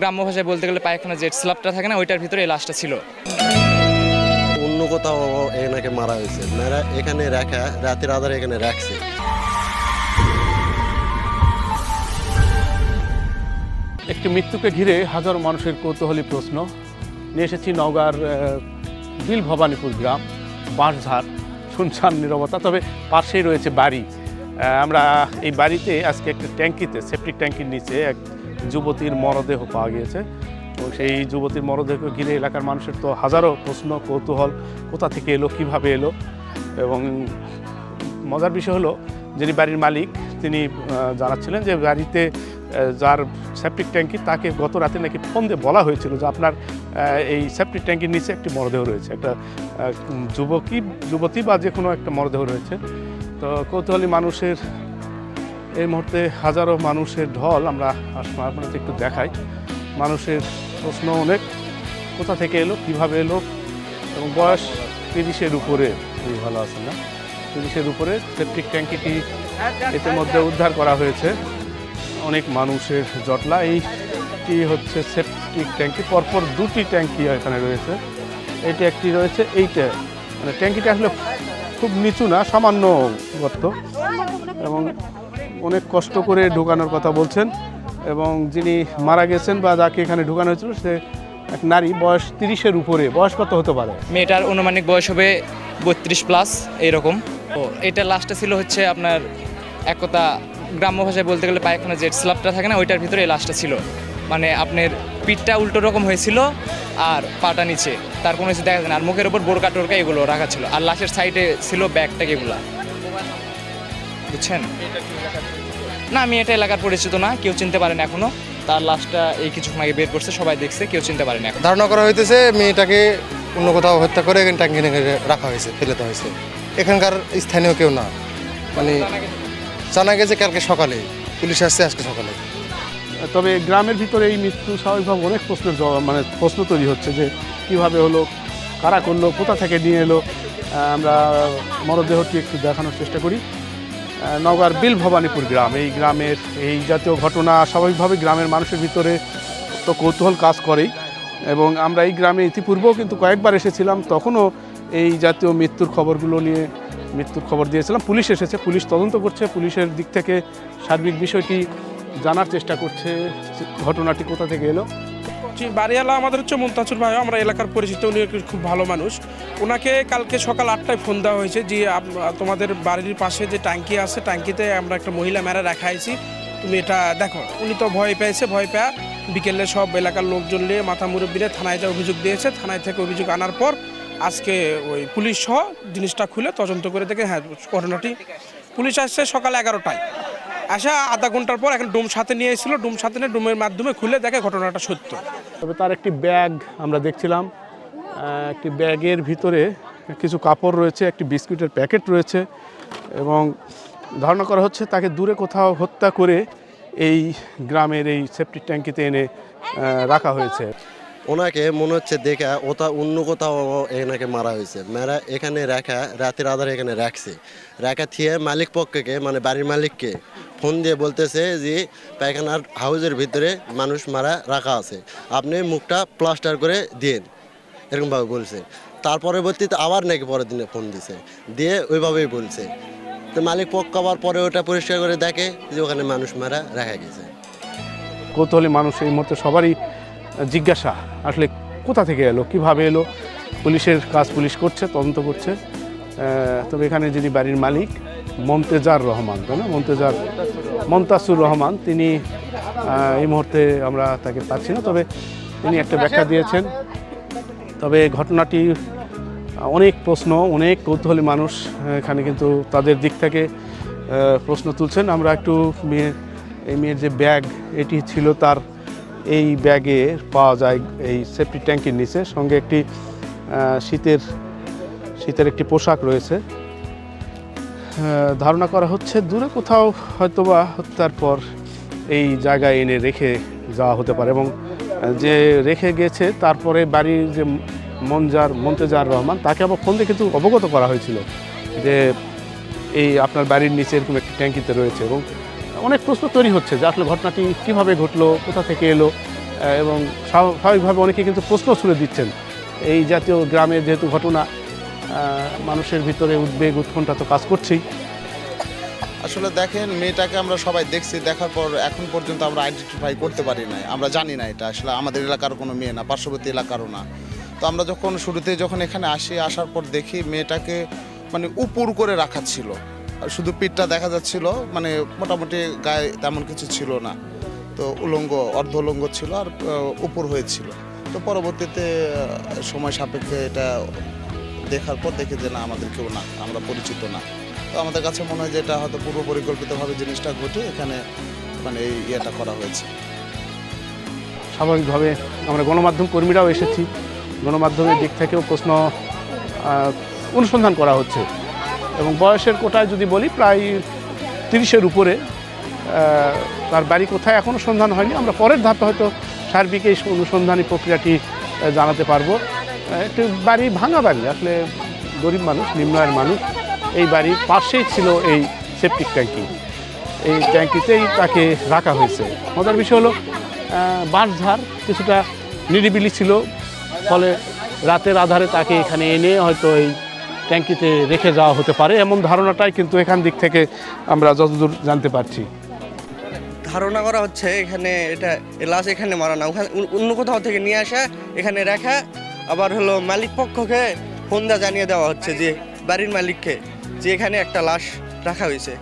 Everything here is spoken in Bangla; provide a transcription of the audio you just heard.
গ্রাম্য ভাষায় বলতে গেলে পায়খানা জেট স্ল্যাবটা থাকে না ওইটার ভিতরে এই লাশটা ছিল। অন্য কোথাও এনাকে মারা হয়েছে। এখানে রাখা রাতের আধারে এখানে রাখছে। একটি মৃত্যুকে ঘিরে হাজারো মানুষের কৌতূহলী প্রশ্ন। নিয়ে এসেছি নওগাঁর বিল ভবানীপুর গ্রাম বাঁশঝাড় শুনশান নিরবতা তবে পাশেই রয়েছে বাড়ি। আমরা এই বাড়িতে আজকে একটা ট্যাঙ্কিতে সেপটিক ট্যাঙ্কির নিচে এক যুবতীর মরদেহ পাওয়া গিয়েছে। তো সেই যুবতীর মরদেহকে ঘিরে এলাকার মানুষের তো হাজারো প্রশ্ন, কৌতূহল, কোথা থেকে এলো, কীভাবে এলো? এবং মজার বিষয় হলো, যিনি বাড়ির মালিক, তিনি জানাচ্ছিলেন যে বাড়িতে যার সেপটিক ট্যাঙ্কি, তাকে গত রাতে নাকি ফোন দিয়ে বলা হয়েছিল যে আপনার এই সেপটিক ট্যাঙ্কির নিচে একটি মরদেহ রয়েছে। একটা যুবকী, যুবতী বা যে কোনো একটা মরদেহ রয়েছে। তো কৌতূহলী মানুষের এই মুহূর্তে হাজারো মানুষের ঢল আমরা আপনাদের একটু দেখাই। মানুষের প্রশ্ন অনেক কোথা থেকে এলো কীভাবে এলো এবং বয়স তিরিশের উপরে। খুবই ভালো আছে না? তিরিশের উপরে সেপটিক ট্যাঙ্কিটি ইতিমধ্যে উদ্ধার করা হয়েছে। অনেক মানুষের জটলা এইটি হচ্ছে সেপটিক ট্যাঙ্কি পরপর দুটি ট্যাঙ্কি এখানে রয়েছে। এটি একটি রয়েছে এইটা। মানে ট্যাঙ্কিটা আসলে খুব নিচু না সামান্য গর্ত। এবং অনেক কষ্ট করে ঢোকানোর কথা বলছেন এবং যিনি মারা গেছেন বা যাকে এখানে ঢোকানো হয়েছিল, সে এক নারী, বয়স তিরিশের উপরে। বয়স কত হতে পারে? মেয়েটার অনুমানিক বয়স হবে বত্রিশ প্লাস এইরকম ও এটা লাস্টটা ছিল হচ্ছে আপনার এক কথা গ্রাম্য ভাষায় বলতে গেলে পায়খানা জেট স্ল্যাবটা থাকে না, ওইটার ভিতরে এই লাশটা ছিল। মানে আপনার পিঠটা উল্টো রকম হয়েছিল আর পাটা নিচে। তার কোনো কিছু দেখা যায় না, আর মুখের উপর বোরকা টোরকা এগুলো রাখা ছিল। আর লাশের সাইডে ছিল ব্যাগ ট্যাগ এগুলো। বুঝছেন? না আমি এটা এলাকার পরিচিত না কেউ চিনতে পারেন এখনও। তার লাশটা এই কিছুক্ষণ আগে বের করছে সবাই দেখছে কেউ চিনতে পারেন এখন। ধারণা করা হইতেছে মেয়েটাকে অন্য কোথাও হত্যা করে এখানে ট্যাঙ্কি নিয়ে রাখা হয়েছে ফেলে দেওয়া হয়েছে। এখানকার স্থানীয় কেউ না। মানে জানা গেছে কালকে সকালে পুলিশ আসছে আজকে সকালে। তবে গ্রামের ভিতরে এই মৃত্যু স্বাভাবিকভাবে অনেক প্রশ্নের জবাব- মানে প্রশ্ন তৈরি হচ্ছে যে কীভাবে হলো কারা করল কোথা থেকে নিয়ে এলো আমরা মরদেহটি একটু দেখানোর চেষ্টা করি। আহ, নওগাঁর বিল ভবানীপুর গ্রাম। এই গ্রামের এই জাতীয় ঘটনা স্বাভাবিকভাবে গ্রামের মানুষের ভিতরে তো কৌতূহল কাজ করেই। এবং আমরা এই গ্রামে ইতিপূর্বেও কিন্তু কয়েকবার এসেছিলাম তখনও এই জাতীয় মৃত্যুর খবরগুলো নিয়ে মৃত্যুর খবর দিয়েছিলাম। পুলিশ এসেছে পুলিশ তদন্ত করছে পুলিশের দিক থেকে সার্বিক বিষয়টি জানার চেষ্টা করছে ঘটনাটি কোথা থেকে এলো। বাড়িওয়ালা আমাদের হচ্ছে মুমতাজুর ভাই, আমরা এলাকার পরিচিত, উনি খুব ভালো মানুষ। ওনাকে কালকে সকাল আটটায় ফোন দেওয়া হয়েছে যে তোমাদের বাড়ির পাশে যে ট্যাঙ্কি আছে, ট্যাঙ্কিতে আমরা একটা মহিলা মেরা রাখা আছি তুমি এটা দেখো, উনি তো ভয় পেয়েছে, ভয় পেয়ে বিকেলে সব এলাকার লোকজন নিয়ে মাথা মুরব্বীরে থানায় যা অভিযোগ দিয়েছে। থানায় থেকে অভিযোগ আনার পর আজকে ওই পুলিশ সহ জিনিসটা খুলে তদন্ত করে দেখে হ্যাঁ ঘটনাটি পুলিশ আসছে সকাল এগারোটায়। আসা আধা ঘণ্টার পর এখন ডুম সাথে নিয়ে এসেছিল। ডুম সাথে নিয়ে ডুমের মাধ্যমে খুলে দেখে ঘটনাটা সত্য। তবে তার একটি ব্যাগ আমরা দেখছিলাম। একটি ব্যাগের ভিতরে কিছু কাপড় রয়েছে একটি বিস্কুটের প্যাকেট রয়েছে এবং ধারণা করা হচ্ছে তাকে দূরে কোথাও হত্যা করে এই গ্রামের এই সেপটিক ট্যাঙ্কিতে এনে রাখা হয়েছে। ওনাকে মনে হচ্ছে দেখে ওটা অন্য কোথাও এনাকে মারা হয়েছে। মেয়েরা এখানে রাখা রাতের আধারে এখানে রাখছে। রাখা থিয়ে মালিক পক্ষকে মানে বাড়ির মালিককে ফোন দিয়ে বলতেছে যে, পায়খানার হাউজের ভিতরে মানুষ মারা রাখা আছে। আপনি মুখটা প্লাস্টার করে দিন এরকমভাবে বলছে। তার পরবর্তীতে আবার নাকি পরের দিনে ফোন দিছে। দিয়ে ওইভাবেই বলছে। তো মালিক পক্ষ আবার পরে ওটা পরিষ্কার করে দেখে যে ওখানে মানুষ মারা রাখা গেছে। কৌতূহলী মানুষ এই মুহূর্তে সবারই জিজ্ঞাসা, আসলে কোথা থেকে এলো, কীভাবে এলো? পুলিশের কাজ পুলিশ করছে, তদন্ত করছে। তবে এখানে যিনি বাড়ির মালিক মন্তেজার রহমান, তাই না? মন্তেজার, মন্তাসুর রহমান, তিনি এই মুহূর্তে আমরা তাকে পাচ্ছি না, তবে তিনি একটা ব্যাখ্যা দিয়েছেন। তবে ঘটনাটি অনেক প্রশ্ন, অনেক কৌতূহলী মানুষ এখানে কিন্তু তাদের দিক থেকে প্রশ্ন তুলছেন। আমরা একটু মেয়ের এই মেয়ের যে ব্যাগ, এটি ছিল তার, এই ব্যাগে পাওয়া যায় এই সেফটি ট্যাঙ্কির নিচে। সঙ্গে একটি শীতের শীতের একটি পোশাক রয়েছে। ধারণা করা হচ্ছে দূরে কোথাও হয়তোবা হত্যার পর এই জায়গায় এনে রেখে যাওয়া হতে পারে এবং যে রেখে গেছে তারপরে বাড়ির যে মনজার, মন্তেজার রহমান, তাকে আবার ফোন দিয়ে কিন্তু অবগত করা হয়েছিল যে এই আপনার বাড়ির নিচে এরকম একটি ট্যাঙ্কিতে রয়েছে এবং অনেক প্রশ্ন তৈরি হচ্ছে যে আসলে ঘটনাটি কীভাবে ঘটলো, কোথা থেকে এলো এবং স্বাভা- স্বাভাবিকভাবে অনেকে কিন্তু প্রশ্ন ছুড়ে দিচ্ছেন। এই জাতীয় গ্রামের যেহেতু ঘটনা মানুষের ভিতরে উদ্বেগ, উৎকণ্ঠা তো কাজ করছেই। আসলে দেখেন, মেয়েটাকে আমরা সবাই দেখছি, দেখার পর এখন পর্যন্ত আমরা আইডেন্টিফাই করতে পারি নাই। আমরা জানি না এটা। আসলে আমাদের এলাকার কোনো মেয়ে না, পার্শ্ববর্তী এলাকারও না। তো আমরা যখন শুরুতে যখন এখানে আসি, আসার পর দেখি মেয়েটাকে মানে উপর করে রাখা ছিল। শুধু পিঠটা দেখা যাচ্ছিল মানে মোটামুটি গায়ে তেমন কিছু ছিল না। তো উলঙ্গ অর্ধ উলঙ্গ ছিল আর উপর হয়েছিল। তো পরবর্তীতে সময় সাপেক্ষে এটা দেখার পর দেখে যে, না, আমাদের কেউ না, আমরা পরিচিত না। তো আমাদের কাছে মনে হয় যে, এটা হয়তো পূর্ব পরিকল্পিতভাবে জিনিসটা ঘটে, এখানে মানে এই ইয়েটা করা হয়েছে। স্বাভাবিকভাবে আমরা গণমাধ্যম কর্মীরাও এসেছি। গণমাধ্যমের দিক থেকেও প্রশ্ন অনুসন্ধান করা হচ্ছে। এবং বয়সের কোটায় যদি বলি, প্রায় তিরিশের উপরে তার বাড়ি কোথায় এখনও সন্ধান হয়নি। আমরা পরের ধাপে হয়তো সার্বিক এই অনুসন্ধানী প্রক্রিয়াটি জানাতে পারব। একটু বাড়ি ভাঙা বাড়ি, আসলে গরিব মানুষ নিম্ন আয়ের মানুষ, এই বাড়ির পাশেই ছিল এই সেপটিক ট্যাঙ্কি এই ট্যাঙ্কিতেই তাকে রাখা হয়েছে। মজার বিষয় হলো বাঁশঝাড় কিছুটা নিরিবিলি ছিল, ফলে রাতের আধারে তাকে এখানে এনে হয়তো এই ট্যাঙ্কিতে রেখে যাওয়া হতে পারে, এমন ধারণাটাই কিন্তু এখান দিক থেকে আমরা যতদূর জানতে পারছি। ধারণা করা হচ্ছে এখানে এটা লাশ এখানে মারা না ওখানে অন্য কোথাও থেকে নিয়ে আসা, এখানে রাখা আবার হলো মালিক পক্ষকে ফোন জানিয়ে দেওয়া হচ্ছে যে বাড়ির মালিককে যে এখানে একটা লাশ রাখা হয়েছে।